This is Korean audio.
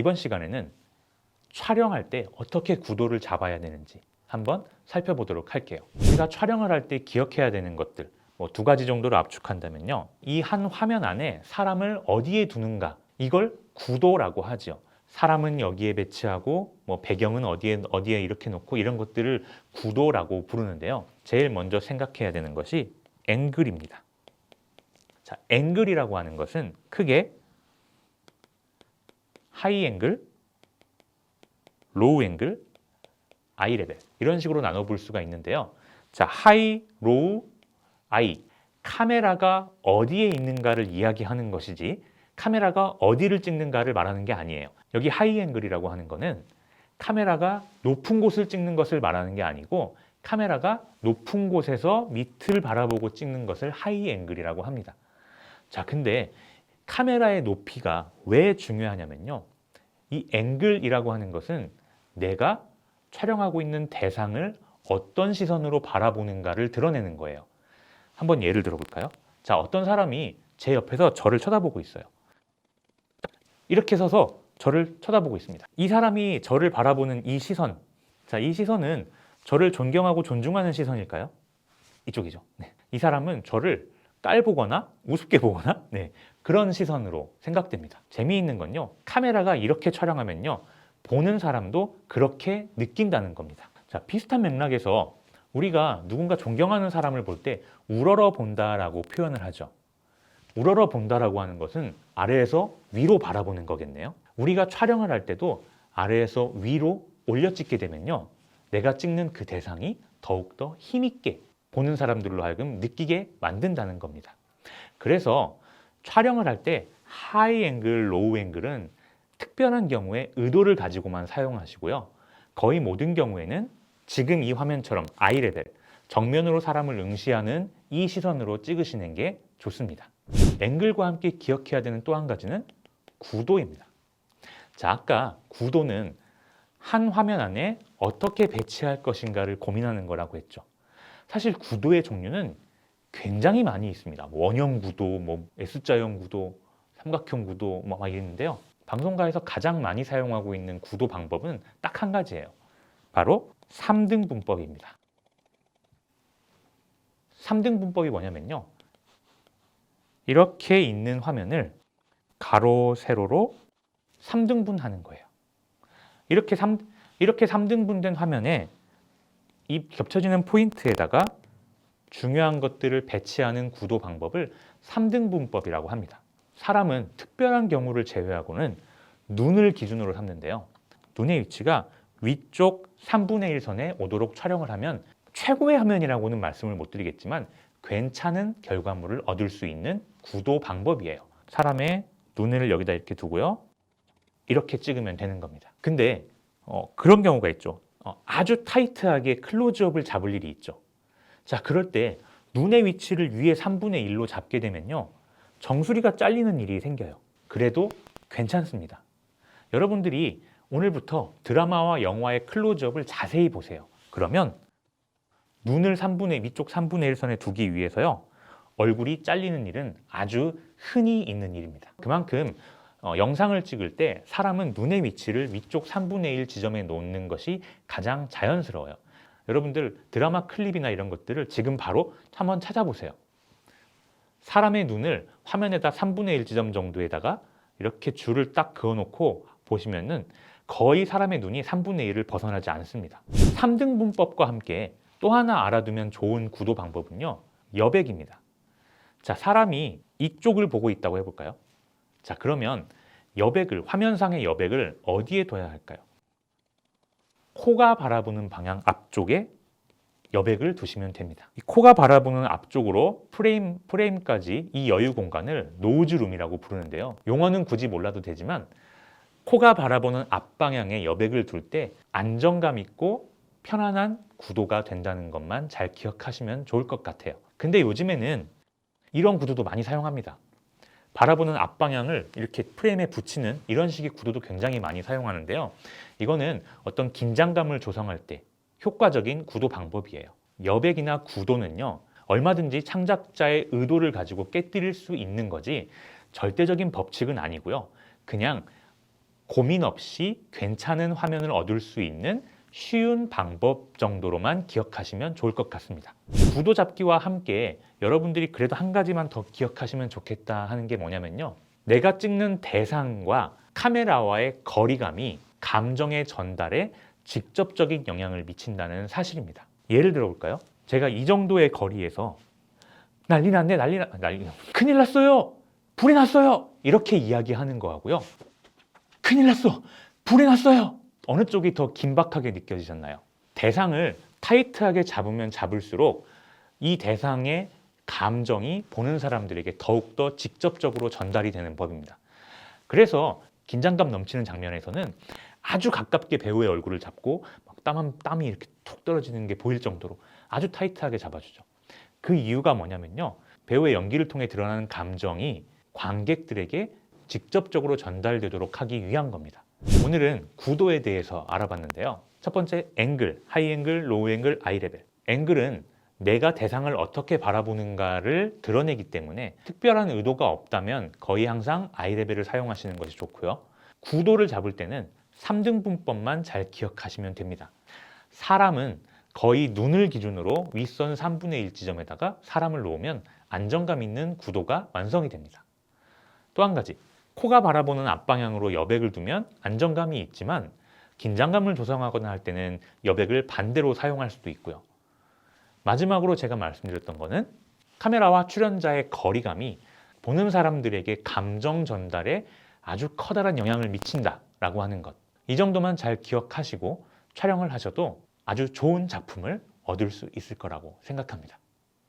이번 시간에는 촬영할 때 어떻게 구도를 잡아야 되는지 한번 살펴보도록 할게요. 우리가 촬영을 할 때 기억해야 되는 것들 뭐 두 가지 정도로 압축한다면요. 이 한 화면 안에 사람을 어디에 두는가 이걸 구도라고 하죠. 사람은 여기에 배치하고 뭐 배경은 어디에 어디에 이렇게 놓고 이런 것들을 구도라고 부르는데요. 제일 먼저 생각해야 되는 것이 앵글입니다. 자, 앵글이라고 하는 것은 크게 하이 앵글, 로우 앵글, 아이 레벨 이런 식으로 나눠 볼 수가 있는데요. 자, 하이, 로우, 아이 카메라가 어디에 있는가를 이야기하는 것이지 카메라가 어디를 찍는가를 말하는 게 아니에요. 여기 하이 앵글이라고 하는 거는 카메라가 높은 곳을 찍는 것을 말하는 게 아니고 카메라가 높은 곳에서 밑을 바라보고 찍는 것을 하이 앵글이라고 합니다. 자, 근데 카메라의 높이가 왜 중요하냐면요. 이 앵글이라고 하는 것은 내가 촬영하고 있는 대상을 어떤 시선으로 바라보는가를 드러내는 거예요. 한번 예를 들어볼까요? 자, 어떤 사람이 제 옆에서 저를 쳐다보고 있어요. 이렇게 서서 저를 쳐다보고 있습니다. 이 사람이 저를 바라보는 이 시선, 자, 이 시선은 저를 존경하고 존중하는 시선일까요? 이쪽이죠. 네. 이 사람은 저를 깔보거나 우습게 보거나 네, 그런 시선으로 생각됩니다. 재미있는 건요. 카메라가 이렇게 촬영하면요. 보는 사람도 그렇게 느낀다는 겁니다. 자, 비슷한 맥락에서 우리가 누군가 존경하는 사람을 볼 때 우러러 본다라고 표현을 하죠. 우러러 본다라고 하는 것은 아래에서 위로 바라보는 거겠네요. 우리가 촬영을 할 때도 아래에서 위로 올려 찍게 되면요. 내가 찍는 그 대상이 더욱더 힘있게 보는 사람들로 하여금 느끼게 만든다는 겁니다. 그래서 촬영을 할 때 하이 앵글, 로우 앵글은 특별한 경우에 의도를 가지고만 사용하시고요. 거의 모든 경우에는 지금 이 화면처럼 아이 레벨, 정면으로 사람을 응시하는 이 시선으로 찍으시는 게 좋습니다. 앵글과 함께 기억해야 되는 또 한 가지는 구도입니다. 자, 아까 구도는 한 화면 안에 어떻게 배치할 것인가를 고민하는 거라고 했죠. 사실 구도의 종류는 굉장히 많이 있습니다. 뭐 원형 구도, 뭐 S자형 구도, 삼각형 구도 뭐막 이랬는데요. 방송가에서 가장 많이 사용하고 있는 구도 방법은 딱 한 가지예요. 바로 3등 분법입니다. 3등 분법이 뭐냐면요. 이렇게 있는 화면을 가로, 세로로 3등분 하는 거예요. 이렇게 3, 이렇게 3등분 된 화면에 이 겹쳐지는 포인트에다가 중요한 것들을 배치하는 구도 방법을 3등분법이라고 합니다. 사람은 특별한 경우를 제외하고는 눈을 기준으로 삼는데요. 눈의 위치가 위쪽 3분의 1 선에 오도록 촬영을 하면 최고의 화면이라고는 말씀을 못 드리겠지만 괜찮은 결과물을 얻을 수 있는 구도 방법이에요. 사람의 눈을 여기다 이렇게 두고요. 이렇게 찍으면 되는 겁니다. 근데 어, 그런 경우가 있죠. 어, 아주 타이트하게 클로즈업을 잡을 일이 있죠. 자, 그럴 때 눈의 위치를 위에 3분의 1로 잡게 되면요. 정수리가 잘리는 일이 생겨요. 그래도 괜찮습니다. 여러분들이 오늘부터 드라마와 영화의 클로즈업을 자세히 보세요. 그러면 눈을 3분의 위쪽 3분의 1 선에 두기 위해서요. 얼굴이 잘리는 일은 아주 흔히 있는 일입니다. 그만큼 어, 영상을 찍을 때 사람은 눈의 위치를 위쪽 3분의 1 지점에 놓는 것이 가장 자연스러워요. 여러분들 드라마 클립이나 이런 것들을 지금 바로 한번 찾아보세요. 사람의 눈을 화면에다 3분의 1 지점 정도에다가 이렇게 줄을 딱 그어놓고 보시면은 거의 사람의 눈이 3분의 1을 벗어나지 않습니다. 3등 분법과 함께 또 하나 알아두면 좋은 구도 방법은요. 여백입니다. 자, 사람이 이쪽을 보고 있다고 해볼까요? 자, 그러면 여백을, 화면상의 여백을 어디에 둬야 할까요? 코가 바라보는 방향 앞쪽에 여백을 두시면 됩니다. 이 코가 바라보는 앞쪽으로 프레임, 프레임까지 이 여유 공간을 노즈룸이라고 부르는데요. 용어는 굳이 몰라도 되지만 코가 바라보는 앞방향에 여백을 둘 때 안정감 있고 편안한 구도가 된다는 것만 잘 기억하시면 좋을 것 같아요. 근데 요즘에는 이런 구도도 많이 사용합니다. 바라보는 앞방향을 이렇게 프레임에 붙이는 이런 식의 구도도 굉장히 많이 사용하는데요. 이거는 어떤 긴장감을 조성할 때 효과적인 구도 방법이에요. 여백이나 구도는요, 얼마든지 창작자의 의도를 가지고 깨뜨릴 수 있는 거지 절대적인 법칙은 아니고요. 그냥 고민 없이 괜찮은 화면을 얻을 수 있는 쉬운 방법 정도로만 기억하시면 좋을 것 같습니다. 구도 잡기와 함께 여러분들이 그래도 한 가지만 더 기억하시면 좋겠다 하는 게 뭐냐면요. 내가 찍는 대상과 카메라와의 거리감이 감정의 전달에 직접적인 영향을 미친다는 사실입니다. 예를 들어 볼까요? 제가 이 정도의 거리에서 난리 났네, 난리 났, 난리, 큰일 났어요! 불이 났어요! 이렇게 이야기하는 거하고요. 큰일 났어! 불이 났어요! 어느 쪽이 더 긴박하게 느껴지셨나요? 대상을 타이트하게 잡으면 잡을수록 이 대상의 감정이 보는 사람들에게 더욱더 직접적으로 전달이 되는 법입니다. 그래서 긴장감 넘치는 장면에서는 아주 가깝게 배우의 얼굴을 잡고 막 땀, 땀이 이렇게 툭 떨어지는 게 보일 정도로 아주 타이트하게 잡아주죠. 그 이유가 뭐냐면요. 배우의 연기를 통해 드러나는 감정이 관객들에게 직접적으로 전달되도록 하기 위한 겁니다. 오늘은 구도에 대해서 알아봤는데요. 첫 번째 앵글, 하이 앵글, 로우 앵글, 아이 레벨. 앵글은 내가 대상을 어떻게 바라보는가를 드러내기 때문에 특별한 의도가 없다면 거의 항상 아이 레벨을 사용하시는 것이 좋고요. 구도를 잡을 때는 3등 분법만 잘 기억하시면 됩니다. 사람은 거의 눈을 기준으로 윗선 3분의 1 지점에다가 사람을 놓으면 안정감 있는 구도가 완성이 됩니다. 또 한 가지, 코가 바라보는 앞방향으로 여백을 두면 안정감이 있지만 긴장감을 조성하거나 할 때는 여백을 반대로 사용할 수도 있고요. 마지막으로 제가 말씀드렸던 거는 카메라와 출연자의 거리감이 보는 사람들에게 감정 전달에 아주 커다란 영향을 미친다라고 하는 것. 이 정도만 잘 기억하시고 촬영을 하셔도 아주 좋은 작품을 얻을 수 있을 거라고 생각합니다.